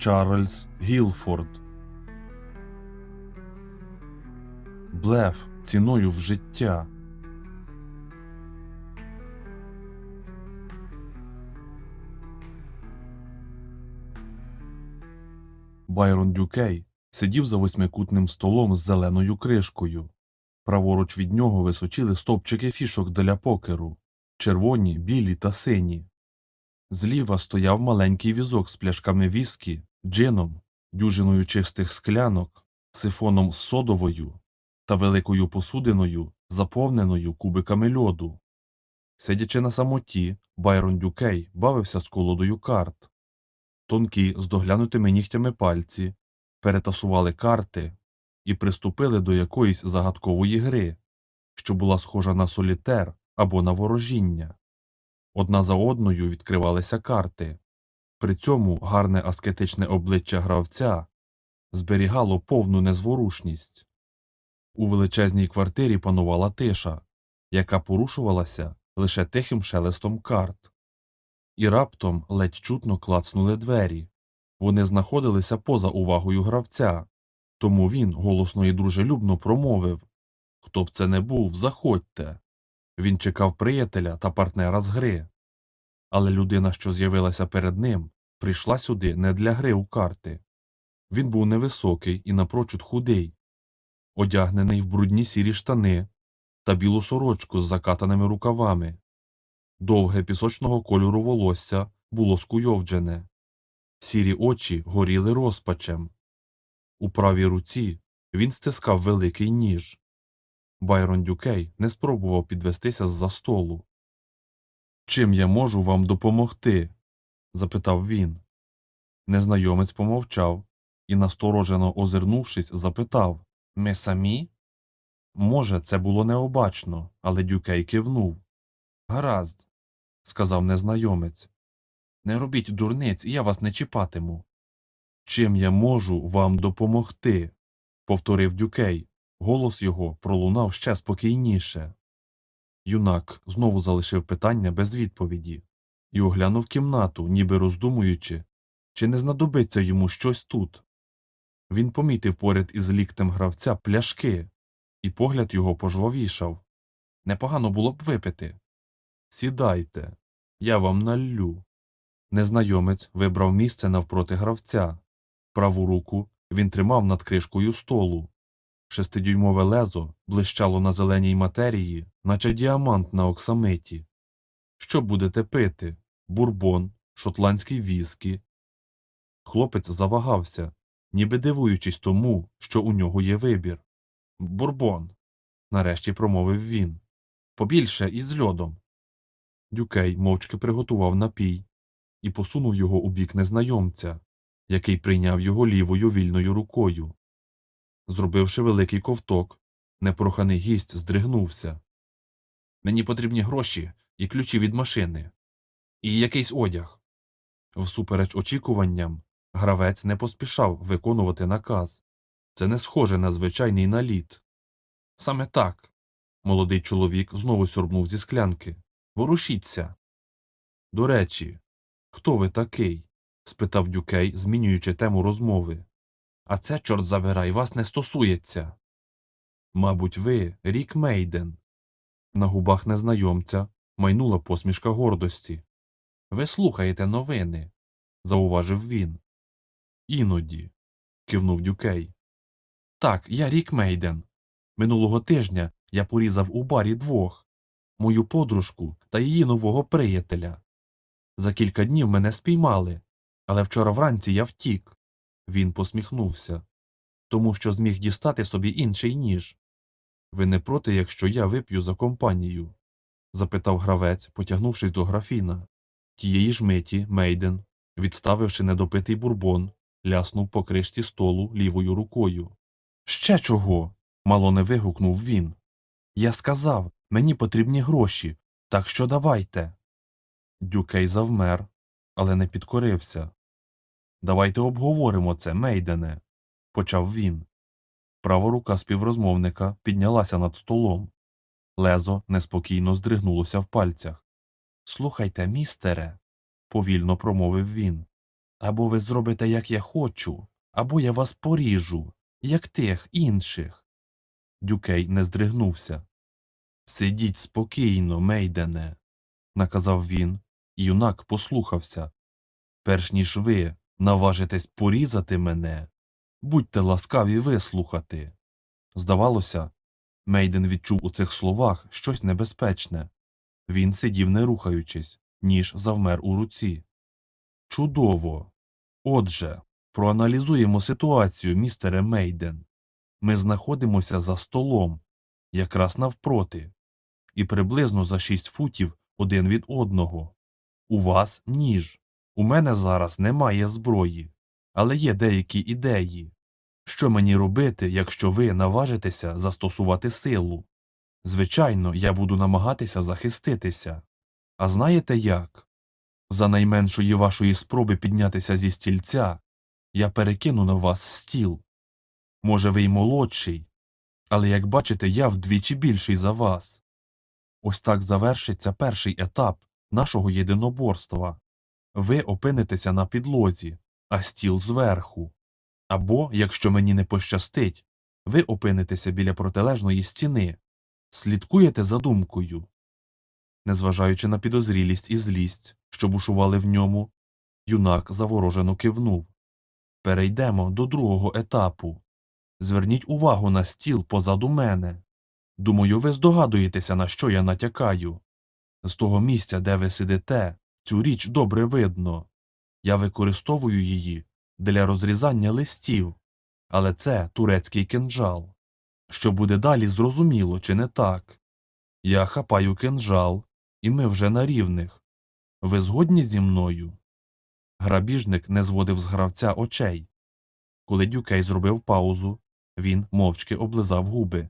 Чарльз Гілфорд. Блеф ціною в життя. Байрон Дюкей сидів за восьмикутним столом з зеленою кришкою. Праворуч від нього височили стовпчики фішок для покеру червоні, білі та сині. Зліва стояв маленький візок з пляшками віскі, джином, дюжиною чистих склянок, сифоном з содовою та великою посудиною, заповненою кубиками льоду. Сидячи на самоті, Байрон Дюкей бавився з колодою карт. Тонкі з доглянутими нігтями пальці перетасували карти і приступили до якоїсь загадкової гри, що була схожа на солітер або на ворожіння. Одна за одною відкривалися карти. При цьому гарне аскетичне обличчя гравця зберігало повну незворушність. У величезній квартирі панувала тиша, яка порушувалася лише тихим шелестом карт. І раптом ледь чутно клацнули двері. Вони знаходилися поза увагою гравця, тому він голосно і дружелюбно промовив Хто б це не був, заходьте. Він чекав приятеля та партнера з гри. Але людина, що з'явилася перед ним, прийшла сюди не для гри у карти. Він був невисокий і напрочуд худий, одягнений в брудні сірі штани та білу сорочку з закатаними рукавами. Довге пісочного кольору волосся було скуйовджене, сірі очі горіли розпачем. У правій руці він стискав великий ніж. Байрон Дюкей не спробував підвестися з-за столу. Чим я можу вам допомогти? запитав він. Незнайомець помовчав і, насторожено озирнувшись, запитав Ми самі? Може, це було необачно, але Дюкей кивнув. Гаразд, сказав незнайомець. Не робіть дурниць, я вас не чіпатиму. Чим я можу вам допомогти? повторив Дюкей. Голос його пролунав ще спокійніше. Юнак знову залишив питання без відповіді і оглянув кімнату, ніби роздумуючи, чи не знадобиться йому щось тут. Він помітив поряд із ліктем гравця пляшки, і погляд його пожвавішав. Непогано було б випити. Сідайте, я вам наллю. Незнайомець вибрав місце навпроти гравця. Праву руку він тримав над кришкою столу. Шестидюймове лезо блищало на зеленій матерії, наче діамант на оксамиті. Що будете пити? Бурбон, шотландський віскі. Хлопець завагався, ніби дивуючись тому, що у нього є вибір. Бурбон. нарешті промовив він. Побільше із льодом. Дюкей мовчки приготував напій і посунув його у бік незнайомця, який прийняв його лівою вільною рукою. Зробивши великий ковток, непроханий гість здригнувся. Мені потрібні гроші і ключі від машини, і якийсь одяг. Всупереч очікуванням, гравець не поспішав виконувати наказ. Це не схоже на звичайний наліт. Саме так. Молодий чоловік знову сьорбнув зі склянки. Ворушіться. До речі, хто ви такий? спитав Дюкей, змінюючи тему розмови. А це, чорт забирай, вас не стосується. Мабуть, ви рік Мейден. На губах незнайомця майнула посмішка гордості. Ви слухаєте новини, зауважив він. Іноді. кивнув Дюкей. Так, я рік Мейден. Минулого тижня я порізав у барі двох мою подружку та її нового приятеля. За кілька днів мене спіймали, але вчора вранці я втік. Він посміхнувся, тому що зміг дістати собі інший ніж. Ви не проти, якщо я вип'ю за компанію? запитав гравець, потягнувшись до графіна. Тієї ж миті Мейден, відставивши недопитий бурбон, ляснув по кришці столу лівою рукою. Ще чого? мало не вигукнув він. Я сказав, мені потрібні гроші, так що давайте. Дюкей завмер, але не підкорився. Давайте обговоримо це, Мейдене, почав він. Права рука співрозмовника піднялася над столом. Лезо неспокійно здригнулося в пальцях. Слухайте, містере, повільно промовив він. Або ви зробите, як я хочу, або я вас поріжу, як тих інших. Дюкей не здригнувся. Сидіть спокійно, Мейдене, наказав він, юнак послухався. Перш ніж ви наважитесь порізати мене, будьте ласкаві вислухати. Здавалося, Мейден відчув у цих словах щось небезпечне. Він сидів не рухаючись, ніж завмер у руці. Чудово. Отже, проаналізуємо ситуацію, містере Мейден. Ми знаходимося за столом, якраз навпроти, і приблизно за шість футів один від одного. У вас ніж. У мене зараз немає зброї, але є деякі ідеї. Що мені робити, якщо ви наважитеся застосувати силу? Звичайно, я буду намагатися захиститися. А знаєте як? За найменшої вашої спроби піднятися зі стільця, я перекину на вас стіл. Може, ви й молодший, але, як бачите, я вдвічі більший за вас. Ось так завершиться перший етап нашого єдиноборства. Ви опинитеся на підлозі, а стіл зверху. Або, якщо мені не пощастить, ви опинитеся біля протилежної стіни. Слідкуєте за думкою. Незважаючи на підозрілість і злість, що бушували в ньому, юнак заворожено кивнув. Перейдемо до другого етапу. Зверніть увагу на стіл позаду мене. Думаю, ви здогадуєтеся, на що я натякаю. З того місця, де ви сидите, цю річ добре видно. Я використовую її для розрізання листів, але це турецький кинджал. Що буде далі, зрозуміло, чи не так? Я хапаю кинджал, і ми вже на рівних. Ви згодні зі мною? Грабіжник не зводив з гравця очей. Коли Дюкей зробив паузу, він мовчки облизав губи.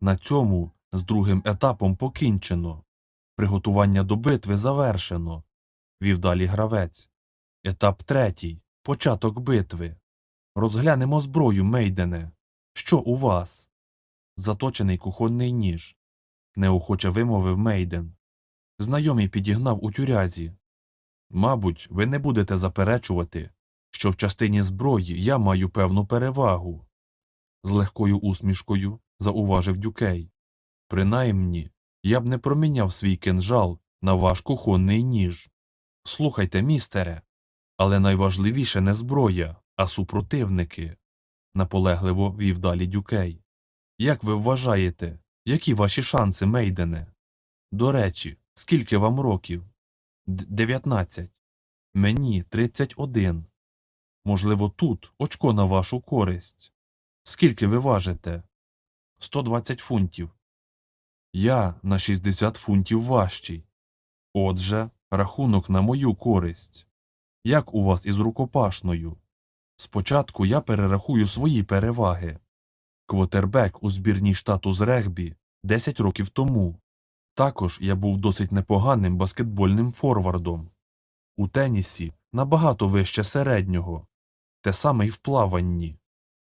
На цьому з другим етапом покінчено. Приготування до битви завершено. Вів далі гравець. Етап третій. Початок битви. Розглянемо зброю, Мейдене. Що у вас? Заточений кухонний ніж. Неохоче вимовив Мейден. Знайомий підігнав у тюрязі. Мабуть, ви не будете заперечувати, що в частині зброї я маю певну перевагу. З легкою усмішкою зауважив Дюкей. Принаймні, я б не проміняв свій кинжал на ваш кухонний ніж. Слухайте, містере, але найважливіше не зброя, а супротивники, наполегливо вів далі Дюкей. Як ви вважаєте, які ваші шанси, Мейдене? До речі, скільки вам років? Дев'ятнадцять. Мені тридцять один. Можливо, тут очко на вашу користь. Скільки ви важите? Сто двадцять фунтів. Я на шістдесят фунтів важчий. Отже, рахунок на мою користь. Як у вас із рукопашною? Спочатку я перерахую свої переваги. Квотербек у збірній штату з регбі 10 років тому. Також я був досить непоганим баскетбольним форвардом. У тенісі набагато вище середнього. Те саме й в плаванні.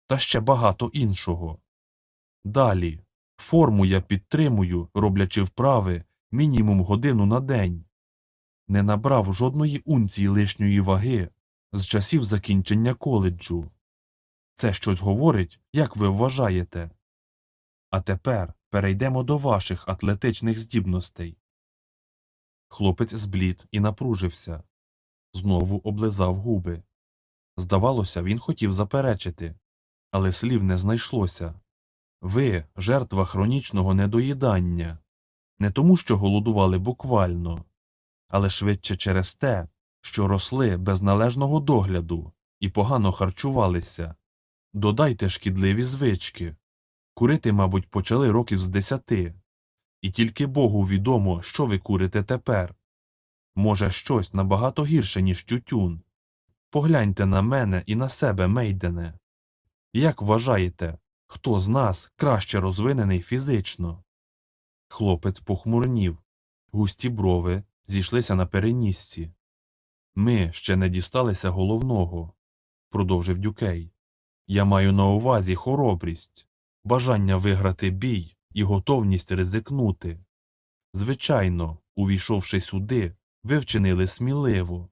Та ще багато іншого. Далі. Форму я підтримую, роблячи вправи мінімум годину на день. Не набрав жодної унції лишньої ваги з часів закінчення коледжу. Це щось говорить, як ви вважаєте? А тепер перейдемо до ваших атлетичних здібностей. Хлопець зблід і напружився. Знову облизав губи. Здавалося, він хотів заперечити, але слів не знайшлося. Ви жертва хронічного недоїдання, не тому, що голодували буквально, але швидше через те, що росли без належного догляду і погано харчувалися. Додайте шкідливі звички. Курити, мабуть, почали років з десяти. І тільки Богу відомо, що ви курите тепер. Може, щось набагато гірше, ніж тютюн. Погляньте на мене і на себе, Мейдене. Як вважаєте, хто з нас краще розвинений фізично? Хлопець похмурнів. Густі брови зійшлися на перенісці. Ми ще не дісталися головного, продовжив Дюкей. Я маю на увазі хоробрість, бажання виграти бій і готовність ризикнути. Звичайно, увійшовши сюди, ви вчинили сміливо.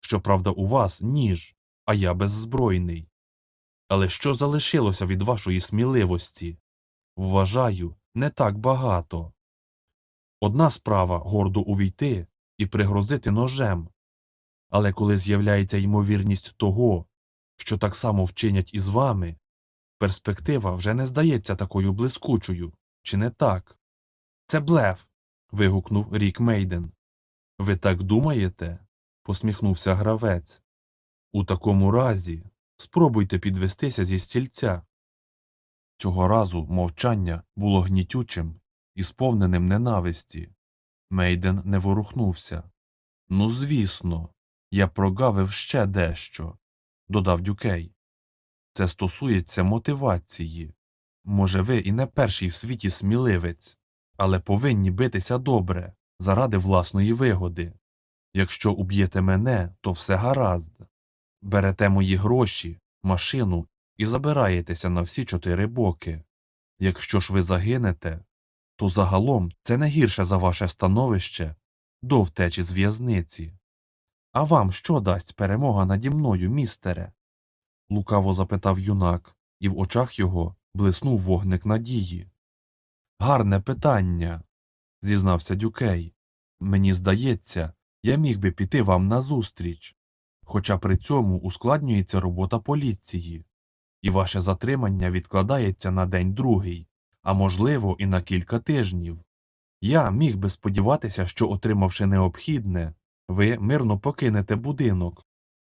Щоправда, у вас ніж, а я беззбройний. Але що залишилося від вашої сміливості? Вважаю, не так багато. Одна справа гордо увійти і пригрозити ножем. Але коли з'являється ймовірність того, що так само вчинять із вами, перспектива вже не здається такою блискучою, чи не так? Це блеф. вигукнув Рік Мейден. Ви так думаєте? посміхнувся гравець. У такому разі спробуйте підвестися зі стільця. Цього разу мовчання було гнітючим і сповненим ненависті. Мейден не ворухнувся. Ну, звісно, я прогавив ще дещо, додав Дюкей. Це стосується мотивації. Може, ви і не перший в світі сміливець, але повинні битися добре, заради власної вигоди. Якщо уб'єте мене, то все гаразд. Берете мої гроші, машину і забираєтеся на всі чотири боки. Якщо ж ви загинете, то загалом це не гірше за ваше становище до втечі з в'язниці. А вам що дасть перемога наді мною, містере? лукаво запитав юнак, і в очах його блиснув вогник надії. Гарне питання, зізнався Дюкей. Мені здається, я міг би піти вам назустріч, хоча при цьому ускладнюється робота поліції, і ваше затримання відкладається на день другий, а можливо, і на кілька тижнів. Я міг би сподіватися, що, отримавши необхідне, ви мирно покинете будинок,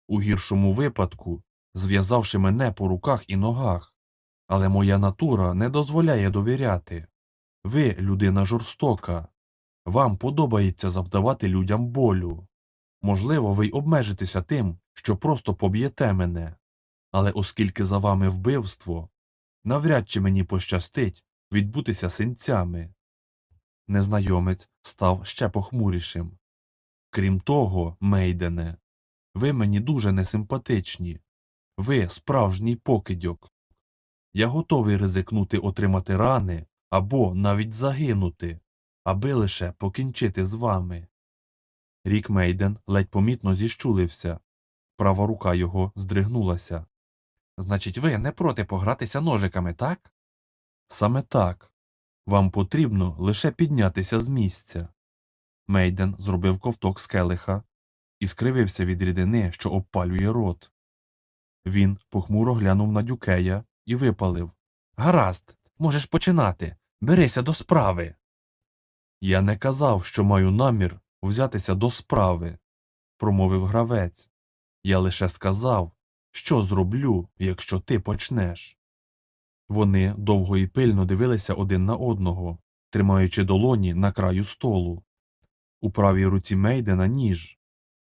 у гіршому випадку, зв'язавши мене по руках і ногах, але моя натура не дозволяє довіряти. Ви людина жорстока, вам подобається завдавати людям болю. Можливо, ви й обмежитеся тим, що просто поб'єте мене. Але оскільки за вами вбивство, навряд чи мені пощастить відбутися синцями. Незнайомець став ще похмурішим. Крім того, Мейдене, ви мені дуже несимпатичні. Ви справжній покидьок. Я готовий ризикнути отримати рани або навіть загинути, аби лише покінчити з вами. Рік Мейден ледь помітно зіщулився. Права рука його здригнулася. Значить, ви не проти погратися ножиками, так? Саме так. Вам потрібно лише піднятися з місця. Мейден зробив ковток з келиха і скривився від рідини, що обпалює рот. Він похмуро глянув на дюкея і випалив Гаразд, можеш починати. Берися до справи. Я не казав, що маю намір взятися до справи, промовив гравець. Я лише сказав, що зроблю, якщо ти почнеш. Вони довго і пильно дивилися один на одного, тримаючи долоні на краю столу. У правій руці Мейдена ніж,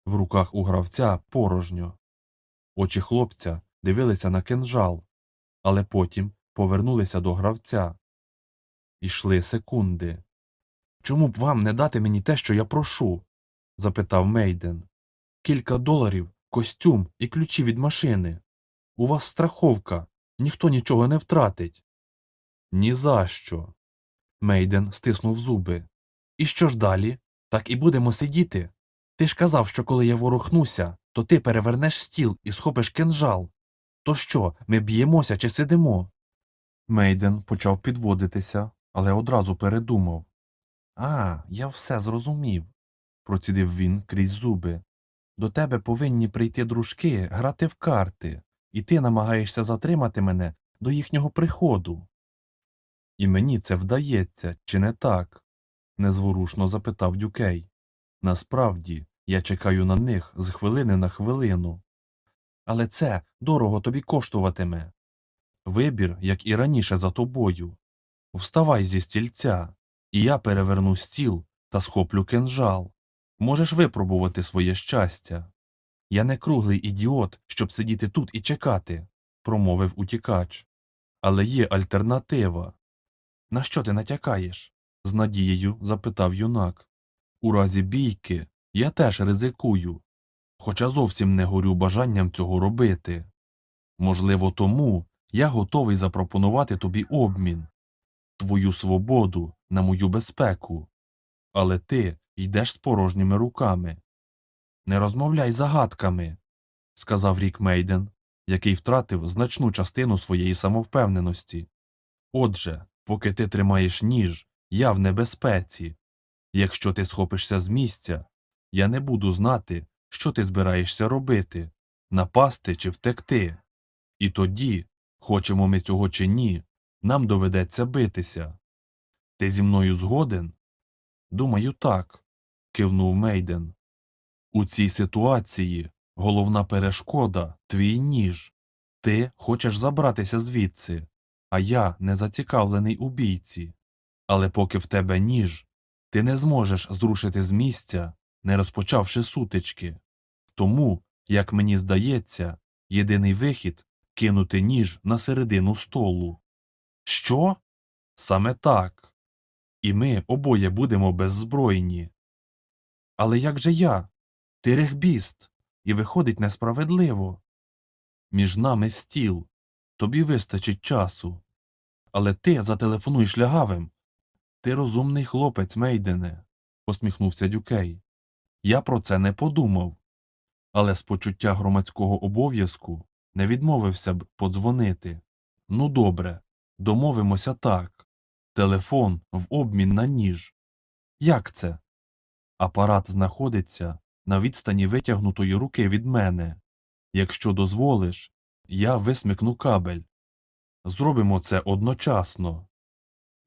в руках у гравця порожньо. Очі хлопця дивилися на кинжал, але потім повернулися до гравця. Ішли секунди. Чому б вам не дати мені те, що я прошу? запитав Мейден. Кілька доларів, костюм і ключі від машини. У вас страховка, ніхто нічого не втратить. «Ні за що!» Мейден стиснув зуби. І що ж далі? Так і будемо сидіти. Ти ж казав, що коли я ворухнуся, то ти перевернеш стіл і схопиш кинжал. То що, ми б'ємося чи сидимо? Мейден почав підводитися, але одразу передумав. А, я все зрозумів, процідив він крізь зуби. До тебе повинні прийти дружки грати в карти, і ти намагаєшся затримати мене до їхнього приходу. І мені це вдається, чи не так? незворушно запитав Дюкей. Насправді, я чекаю на них з хвилини на хвилину. Але це дорого тобі коштуватиме. Вибір, як і раніше, за тобою. Вставай зі стільця, і я переверну стіл та схоплю кинжал. Можеш випробувати своє щастя. Я не круглий ідіот, щоб сидіти тут і чекати, промовив утікач. Але є альтернатива. На що ти натякаєш? з надією запитав юнак. У разі бійки я теж ризикую, хоча зовсім не горю бажанням цього робити. Можливо, тому я готовий запропонувати тобі обмін, твою свободу на мою безпеку. Але ти йдеш з порожніми руками. Не розмовляй загадками, сказав Рік Мейден, який втратив значну частину своєї самовпевненості. Отже, поки ти тримаєш ніж, я в небезпеці. Якщо ти схопишся з місця, я не буду знати, що ти збираєшся робити напасти чи втекти. І тоді, хочемо ми цього чи ні, нам доведеться битися. Ти зі мною згоден? Думаю, так, кивнув Мейден. У цій ситуації головна перешкода твій ніж. Ти хочеш забратися звідси, а я не зацікавлений у бійці. Але поки в тебе ніж, ти не зможеш зрушити з місця, не розпочавши сутички. Тому, як мені здається, єдиний вихід кинути ніж на середину столу. Що? Саме так. І ми обоє будемо беззбройні. Але як же я? Ти регбіст, і виходить несправедливо. Між нами стіл. Тобі вистачить часу. Але ти зателефонуєш лягавим. Ти розумний хлопець, Мейдене, посміхнувся Дюкей. Я про це не подумав. Але з почуття громадського обов'язку не відмовився б подзвонити. Ну добре, домовимося так. Телефон в обмін на ніж. Як це? Апарат знаходиться на відстані витягнутої руки від мене. Якщо дозволиш, я висмикну кабель. Зробимо це одночасно.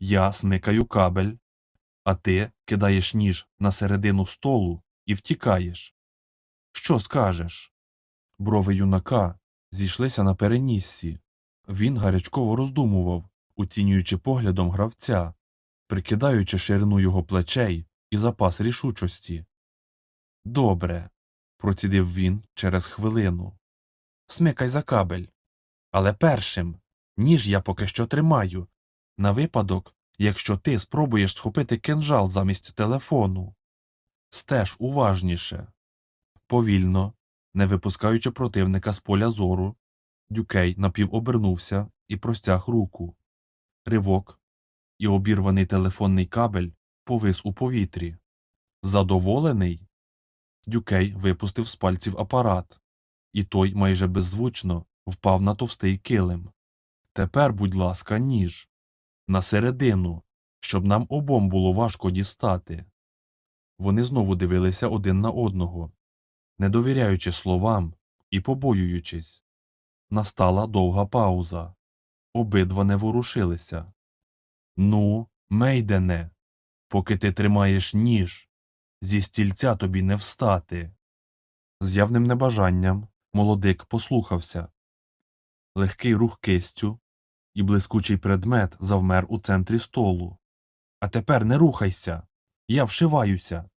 Я смикаю кабель, а ти кидаєш ніж на середину столу і втікаєш. Що скажеш? Брови юнака зійшлися на переніссі. Він гарячково роздумував, оцінюючи поглядом гравця, прикидаючи ширину його плечей і запас рішучості. Добре, процідив він через хвилину. Смикай за кабель. Але першим, ніж я поки що тримаю, на випадок, якщо ти спробуєш схопити кинжал замість телефону. Стеж уважніше. Повільно, не випускаючи противника з поля зору, Дюкей напівобернувся і простяг руку. Ривок, і обірваний телефонний кабель повис у повітрі. Задоволений? Дюкей випустив з пальців апарат, і той майже беззвучно впав на товстий килим. Тепер, будь ласка, ніж. На середину, щоб нам обом було важко дістати. Вони знову дивилися один на одного, не довіряючи словам і побоюючись. Настала довга пауза. Обидва не ворушилися. Ну, Мейдене, поки ти тримаєш ніж, зі стільця тобі не встати. З явним небажанням молодик послухався. Легкий рух кистю, і блискучий предмет завмер у центрі столу. А тепер не рухайся. Я вшиваюся.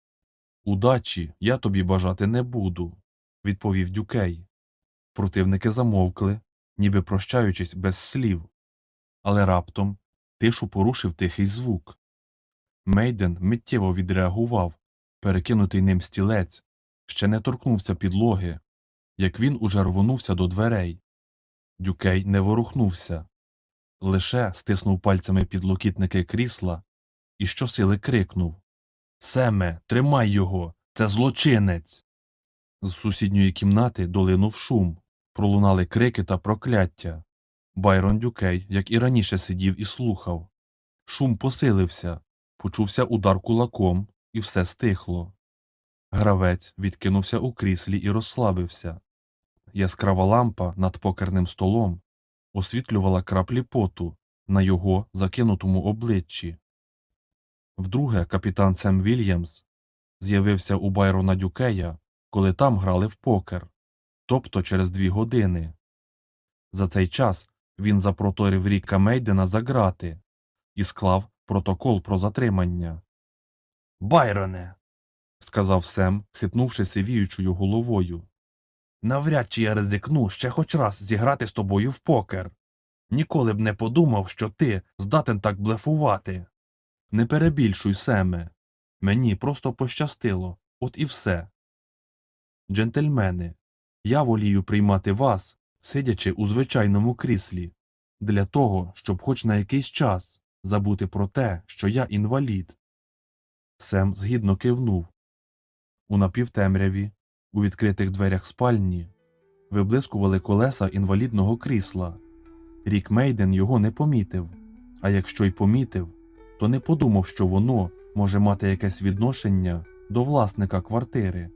Удачі я тобі бажати не буду, відповів Дюкей. Противники замовкли, ніби прощаючись без слів. Але раптом тишу порушив тихий звук. Мейден миттєво відреагував, перекинутий ним стілець, ще не торкнувся підлоги, як він уже рвонувся до дверей. Дюкей не ворухнувся, лише стиснув пальцями підлокітники крісла і щосили крикнув Семе, тримай його, це злочинець. З сусідньої кімнати долинув шум, пролунали крики та прокляття. Байрон Дюкей, як і раніше, сидів і слухав. Шум посилився, почувся удар кулаком, і все стихло. Гравець відкинувся у кріслі і розслабився. Яскрава лампа над покерним столом освітлювала краплі поту на його закинутому обличчі. Вдруге капітан Сем Вільямс з'явився у Байрона Дюкея, коли там грали в покер, тобто через дві години. За цей час він запроторив Ріка Мейдена за грати і склав протокол про затримання. Байроне, сказав Сем, хитнувши сивіючою головою. Навряд чи я ризикну ще хоч раз зіграти з тобою в покер. Ніколи б не подумав, що ти здатен так блефувати. Не перебільшуй, Семе. Мені просто пощастило, от і все. Джентльмени, я волію приймати вас, сидячи у звичайному кріслі, для того, щоб хоч на якийсь час забути про те, що я інвалід. Сем згідно кивнув. У напівтемряві У відкритих дверях спальні виблискували колеса інвалідного крісла. Рік Мейден його не помітив, а якщо й помітив, то не подумав, що воно може мати якесь відношення до власника квартири.